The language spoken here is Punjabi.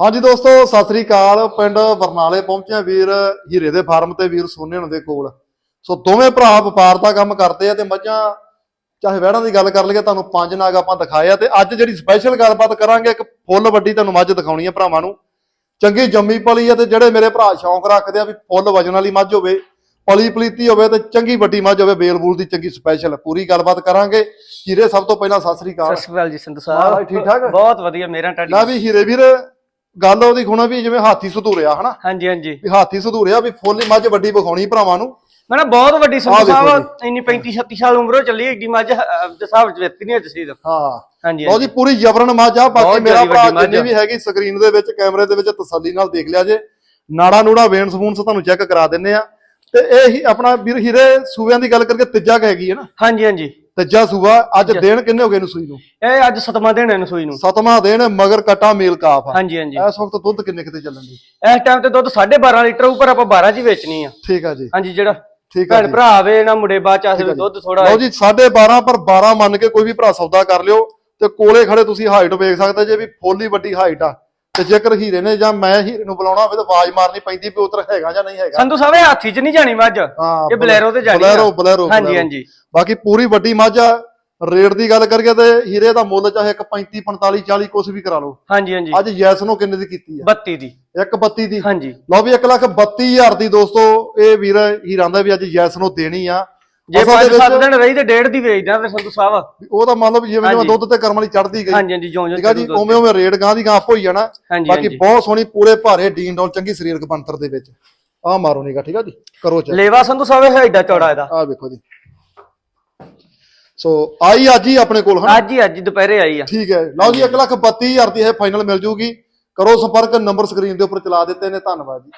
ਹਾਂਜੀ ਦੋਸਤੋ ਸਤਿ ਸ੍ਰੀ ਅਕਾਲ। ਪਿੰਡ ਬਰਨਾਲੇ ਪਹੁੰਚਿਆ ਵੀਰ ਹੀਰੇ ਦੇ ਫਾਰਮ ਤੇ ਵੀਰ ਸੋਨੇ ਹੁਣਾਂ ਦੇ ਕੋਲ। ਸੋ ਦੋਵੇਂ ਭਰਾ ਵਪਾਰ ਦਾ ਕੰਮ ਕਰਦੇ ਆ ਤੇ ਮੱਝਾਂ ਚਾਹੇ ਵਹਿੜਾਂ ਦੀ ਗੱਲ ਕਰ ਲਈਏ ਤੁਹਾਨੂੰ ਪੰਜ ਨਾਗ ਆਪਾਂ ਦਿਖਾਏ ਆ ਤੇ ਅੱਜ ਜਿਹੜੀ ਸਪੈਸ਼ਲ ਗੱਲਬਾਤ ਕਰਾਂਗੇ ਇੱਕ ਫੁੱਲ ਵੱਡੀ ਤੁਹਾਨੂੰ ਮੱਝ ਦਿਖਾਉਣੀ ਆ ਭਰਾਵਾਂ ਨੂੰ। ਚੰਗੀ ਜੰਮੀ ਪਲੀ ਆ ਤੇ ਜਿਹੜੇ ਮੇਰੇ ਭਰਾ ਸ਼ੌਂਕ ਰੱਖਦੇ ਆ ਵੀ ਫੁੱਲ ਵਜਨ ਵਾਲੀ ਮੱਝ ਹੋਵੇ ਪਲੀ ਪਲੀਤੀ ਹੋਵੇ ਤੇ ਚੰਗੀ ਵੱਡੀ ਮੱਝ ਹੋਵੇ ਬੇਲਬੂਲ ਦੀ ਚੰਗੀ ਸਪੈਸ਼ਲ ਪੂਰੀ ਗੱਲਬਾਤ ਕਰਾਂਗੇ। ਹੀਰੇ ਸਭ ਤੋਂ ਪਹਿਲਾਂ ਸਤਿ ਸ੍ਰੀ ਅਕਾਲ। ਸਤਿ ਸ਼੍ਰੀ ਅਕਾਲ ਜੀ ਸੰਧੂ ਸਾਹਿਬ। ਠੀਕ ਠਾਕ? ਬਹੁਤ ਵਧੀਆ ਮੇਰਾ ਟਾਡੀ ਲੈ ਵੀ ਹੀਰੇ ਵੀਰ ਗੱਲ ਉਹਦੀ ਖੁਣਾ ਵੀ ਜਿਵੇਂ ਹਾਥੀ ਸਧੂਰਿਆ ਹਨਾ? ਹਾਂਜੀ ਹਾਂਜੀ। ਵੀ ਹਾਥੀ ਸਧੂਰਿਆ ਵੀ ਫੁੱਲ ਮੱਝ ਵੱਡੀ ਵਿਖਾਉਣੀ ਭਰਾਵਾਂ ਨੂੰ। ਮੈਂ ਨਾ ਬਹੁਤ ਵੱਡੀ ਸੰਧੂ ਸਾਹਿਬ ਇੰਨੀ 35 36 ਸਾਲ ਉਮਰੋਂ ਚੱਲੀ ਏਡੀ ਮੱਝ ਦੇ ਚ ਵੇਤੀ ਨਹੀਂ ਅੱਜ ਸੀ ਹਾਂ। ਹਾਂਜੀ ਜੀ ਪੂਰੀ ਜਬਰਨ ਮੱਝ ਆ ਬਾਕੀ ਮੇਰਾ ਭਰਾ ਜਿੰਨੀ। ਵੀ ਹੈਗੀ ਸਕਰੀਨ ਦੇ ਵਿੱਚ ਕੈਮਰੇ ਦੇ ਵਿੱਚ ਤਸੱਲੀ ਨਾਲ ਦੇਖ ਲਿਆ ਜੇ। ਨਾੜਾ ਨੂੜਾ ਵੇਨ ਸਪੂਨਸ ਤੁਹਾਨੂੰ ਚੈੱਕ ਕਰਾ ਦਿੰਨੇ ਆ। ਤੇ ਇਹ ਹੀ ਆਪਣਾ ਵੀਰ ਹੀਰੇ ਸੂਬਿਆਂ ਦੀ ਗੱਲ ਕਰਕੇ ਤੀਜਾ ਕ ਹੈਗੀ ਹੈ ਨਾ? ਹਾਂਜੀ ਹਾਂਜੀ। ਤੀਜਾ ਸੂਬਾ ਅੱਜ ਦਿਨ ਕਿੰਨੇ ਹੋ ਗਏ ਨੂੰ ਸੂਈ ਨੂੰ? ਇਹ ਅੱਜ ਸਤਵਾਂ ਦਿਨ ਹੈ ਨਸੂਈ ਨੂੰ। ਸਤਵਾਂ ਦਿਨ ਮਗਰ ਕਟਾ ਮੇਲ ਕਾਫ ਆ। ਹਾਂਜੀ ਹਾਂਜੀ। ਇਸ ਵਕਤ ਦੁੱਧ ਕਿੰਨੇ ਕਿਤੇ ਚੱਲਣ ਦੀ ਇਸ ਟਾਈਮ ਤੇ ਦੁੱਧ 12.5 ਲੀਟਰ ਉੱਪਰ ਆਪਾਂ 12 ਚ ਹੀ ਵੇਚਣੀ ਆ। ਠੀਕ ਆ ਜੀ। ਹਾਂਜੀ ਜਿਹੜਾ ਠੀਕ ਆ ਭੈਣ ਜੀ। ਭਰਾ ਆਵੇ ਨਾ ਮੁੰਡੇ ਬਾਅਦ ਚ ਆਸੇ ਦੁੱਧ ਥੋੜਾ ਲਓ ਜੀ 12.5 ਪਰ 12 ਮੰਨ ਕੇ ਕੋਈ ਵੀ ਭਰਾ ਸੌਦਾ ਕਰ ਲਿਓ ਤੇ ਕੋਲੇ ਖੜੇ ਤੁਸੀਂ ਹਾਈਟ ਵੇਖ ਸਕਦੇ ਜੇ ਵੀ ਫੁੱਲੀ ਵੱਡੀ ਹਾਈਟ ਆ। ਤੇ ਜੇਕਰ ਹੀਰੇ ਨੇ ਜਾਂ ਮੈਂ ਹੀਰੇ ਨੂੰ ਬੁਲਾਉਣਾ ਹੋਵੇ ਤਾਂ ਆਵਾਜ਼ ਮਾਰਨੀ ਪੈਂਦੀ ਵੀ ਉਧਰ ਹੈਗਾ ਜਾਂ ਨਹੀਂ ਹੈਗਾ। ਸੰਧੂ ਸਾਹਿਬ ਇਹ ਹਾਥੀ ਚ ਨਹੀਂ ਜਾਣੀ ਮੱਝ? ਇਹ ਬਲੈਰੋ ਤੇ ਜਾਣੀ। ਬਲੈਰੋ ਬਲੈਰੋ ਹਾਂਜੀ। ਹਾਂਜੀ। ਬਾਕੀ ਪੂਰੀ ਵੱਡੀ ਮੱਝ ਆ ਰੇਟ ਦੀ ਗੱਲ ਕਰੀਏ ਤੇ ਹੀਰੇ ਦਾ ਮੁੱਲ ਚਾਹੇ ਇੱਕ 35 45 40 ਕੁਛ ਵੀ ਕਰਾ ਲਓ। ਹਾਂਜੀ ਹਾਂਜੀ। ਅੱਜ ਯੈਸ ਨੂੰ ਕਿੰਨੇ ਦੀ ਕੀਤੀ ਆ? 32 ਦੀ। ਇੱਕ 32 ਦੀ। ਹਾਂਜੀ। ਲਓ ਵੀ 1 ਲੱਖ 32 ਹਜ਼ਾਰ ਦੀ ਦੋਸਤੋ ਇਹ ਵੀਰ ਹੀਰਾਂ ਦਾ ਵੀ ਅੱਜ ਯੈਸ ਨੂੰ ਦੇਣੀ ਆ। ਜੇ ਅਸਲ ਦੇ 5-7 ਵਿੱਚ ਦਿਨ ਰਹੀ ਤੇ ਡੇਢ ਦੀ ਵੇਚਦਾ ਤੇ ਸੰਧੂ ਸਾਹਿਬ। ਉਹ ਤਾਂ ਮੰਨ ਲਓ ਵੀ ਜਿਵੇਂ ਜਿਵੇਂ। ਦੁੱਧ ਤੇ ਕਰਮ ਵਾਲੀ ਚੜਦੀ ਗਈ। ਹਾਂਜੀ ਹਾਂਜੀ ਜਿਉਂ ਠੀਕ ਆ ਜੀ? ਜਿਉਂ ਉਵੇਂ ਉਵੇਂ ਰੇਟ ਗਾਂ ਦੀ ਗਾਂ ਹੋਈ ਜਾਣਾ। ਹਾਂਜੀ ਬਾਕੀ ਹਾਂਜੀ ਬਹੁਤ ਸੋਹਣੀ ਪੂਰੇ ਭਾਰੇ ਡੀਨ ਡੋਲ ਚੰਗੀ ਸਰੀਰਕ ਬਣਤਰ ਦੇ ਵਿੱਚ। ਆਹ ਮਾਰੋ ਨੀਗਾ ਠੀਕ ਆ ਜੀ? ਕਰੋ ਚੈੱਕ ਲੇਵਾ ਸੰਧੂ ਸਾਹਿਬ ਇਹ ਐਡਾ ਚੌੜਾ ਇਹਦਾ। ਆਹ ਵੇਖੋ ਜੀ। ਸੋ ਆਈ ਅੱਜ ਹੀ ਆਪਣੇ ਕੋਲ ਹਨ? ਅੱਜ ਹੀ ਅੱਜ ਹੀ ਦੁਪਹਿਰੇ ਆਈ ਆ। ਠੀਕ ਹੈ। ਲਓ ਜੀ 1 ਲੱਖ 32 ਹਜ਼ਾਰ ਦੀ ਇਹ ਫਾਈਨਲ ਮਿਲ ਜੂਗੀ। ਕਰੋ ਸੰਪਰਕ ਨੰਬਰ ਸਕਰੀਨ ਦੇ ਉੱਪਰ ਚਲਾ ਦਿੱਤੇ ਨੇ। ਧੰਨਵਾਦ ਜੀ।